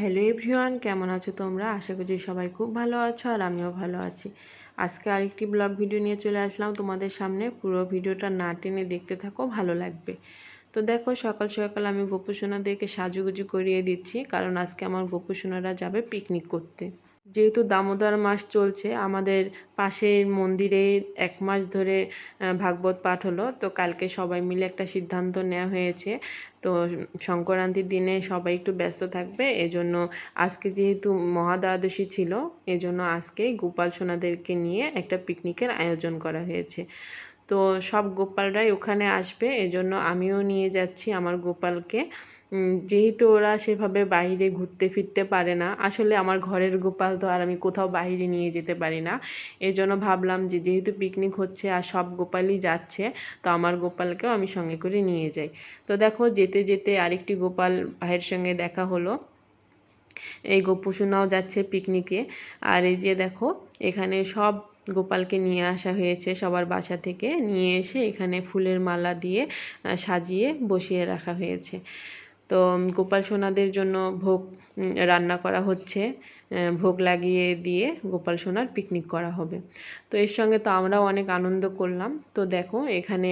Hello everyone, কেমন আছো তোমরা? আশা করছি সবাই খুব ভালো আছো আর আমিও ভালো আছি। আজকে আরেকটি ব্লগ ভিডিও নিয়ে চলে আসলাম। তোমাদের সামনে পুরো ভিডিওটা না টেনে দেখতে থাকো, ভালো লাগবে। তো দেখো, সকাল সকাল আমি গোপুসোনাদেরকে সাজুগুজু করিয়ে দিচ্ছি, কারণ আজকে আমার গোপুসোনারা যাবে পিকনিক করতে। যেহেতু দামোদর মাস চলছে, আমাদের পাশের মন্দিরে এক মাস ধরে ভাগবত পাঠ হলো। তো কালকে সবাই মিলে একটা সিদ্ধান্ত নেওয়া হয়েছে। তো সংক্রান্তির দিনে সবাই একটু ব্যস্ত থাকবে। এজন্য আজকে যেহেতু মহাদ্বাদশী ছিল, এজন্য আজকে গোপাল সোনাদেরকে নিয়ে একটা পিকনিকের আয়োজন করা হয়েছে। তো সব গোপালরাই ওখানে আসবে, এজন্য আমিও নিয়ে যাচ্ছি আমার গোপালকে। যেহেতু ওরা সেভাবে বাইরে ঘুরতে ফিরতে পারে না, আসলে আমার ঘরের গোপাল তো আর আমি কোথাও বাইরে নিয়ে যেতে পারি না। এই জন্য ভাবলাম যে যেহেতু পিকনিক হচ্ছে আর সব গোপালই যাচ্ছে, তো আমার গোপালকেও আমি সঙ্গে করে নিয়ে যাই। তো দেখো, যেতে যেতে আরেকটি গোপাল ভাইয়ের সঙ্গে দেখা হলো। এই গোপুসোনাও যাচ্ছে পিকনিকে আর এই যে দেখো, এখানে সব গোপালকে নিয়ে আসা হয়েছে সবার বাসা থেকে। নিয়ে এসে এখানে ফুলের মালা দিয়ে সাজিয়ে বসিয়ে রাখা হয়েছে। তো গোপাল সোনাদের জন্য ভোগ রান্না করা হচ্ছে। ভোগ লাগিয়ে দিয়ে গোপাল সোনার পিকনিক করা হবে। তো, এর সঙ্গে তো আমরাও অনেক আনন্দ করলাম। তো, দেখো, এখানে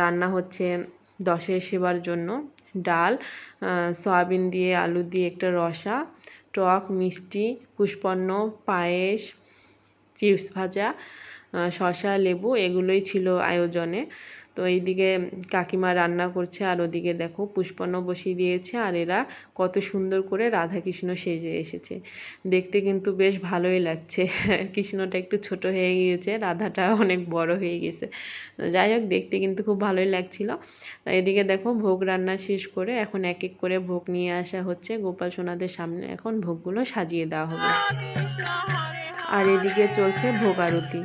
রান্না হচ্ছে দশের সেবার জন্য ডাল সয়াবিন দিয়ে, আলু দিয়ে একটা রসা, টক, মিষ্টি, পুষ্পন্ন, পায়েস চিপস ভাজা শসা, লেবু এগুলোই ছিল আয়োজনে। তো এইদিকে কাকিমা রান্না করছে আর ওদিকে দেখো পুষ্পন্ন বসিয়ে দিয়েছে আর এরা কত সুন্দর করে রাধাকৃষ্ণ সেজে এসেছে। দেখতে কিন্তু বেশ ভালোই লাগছে। কৃষ্ণটা একটু ছোট হয়ে গিয়েছে, রাধাটা অনেক বড় হয়ে গেছে। যাই হোক, দেখতে কিন্তু খুব ভালোই লাগছিল। এদিকে দেখো ভোগ রান্না শেষ করে এখন এক এক করে ভোগ নিয়ে আসা হচ্ছে। গোপাল সোনাদের সামনে এখন ভোগগুলো সাজিয়ে দেওয়া হবে। আর এদিকে চলছে ভোগ আরতি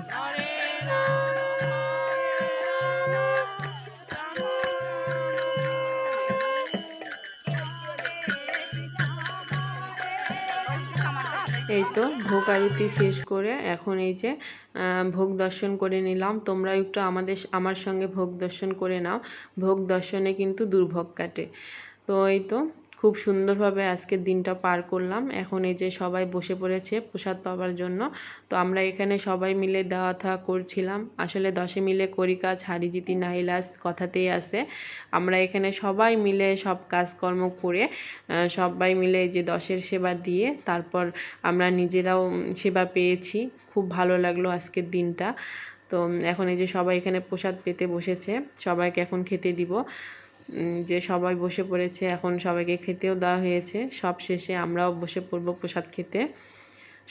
এই তো ভোগ আরতি শেষ করে এখন এই যে ভোগ দর্শন করে নিলাম। তোমরা একটু আমাদের আমার সঙ্গে ভোগ দর্শন করে নাও। ভোগ দর্শনে কিন্তু দুর্ভোগ কাটে। তো এই তো খুব সুন্দরভাবে আজকের দিনটা পার করলাম। এখন এই যে সবাই বসে পড়েছে প্রসাদ পাওয়ার জন্য। তো আমরা এখানে সবাই মিলে দেওয়া থা করছিলাম। আসলে দশে মিলে করি কাজ, হারি জিতি নাহিলাস কথাতেই আছে। আমরা এখানে সবাই মিলে সব কাজকর্ম করে সবাই মিলে যে দশের সেবা দিয়ে তারপর আমরা নিজেরাও সেবা পেয়েছি। খুব ভালো লাগল আজকের দিনটা। তো এখন এই যে সবাই এখানে প্রসাদ পেতে বসেছে, সবাইকে এখন খেতে দিব। যে সবাই বসে পড়েছে, এখন সবাইকে খেতেও দেওয়া হয়েছে। সব শেষে আমরাও বসে পড়ব প্রসাদ খেতে।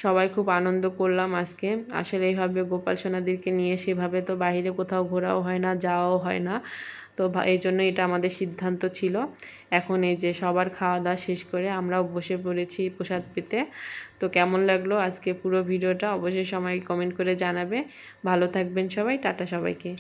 সবাই খুব আনন্দ করলাম আজকে। আসলে এইভাবে গোপাল সোনাদেরকে নিয়ে সেভাবে তো বাইরে কোথাও ঘোরাও হয় না, যাওয়াও হয় না। তো এই জন্য এটা আমাদের সিদ্ধান্ত ছিল। এখন এই যে সবার খাওয়া দাওয়া শেষ করে আমরাও বসে পড়েছি প্রসাদ পেতে। তো কেমন লাগল আজকে পুরো ভিডিওটা? অবশ্যই সবাই কমেন্ট করে জানাবে। ভালো থাকবেন সবাই, টাটা সবাইকে।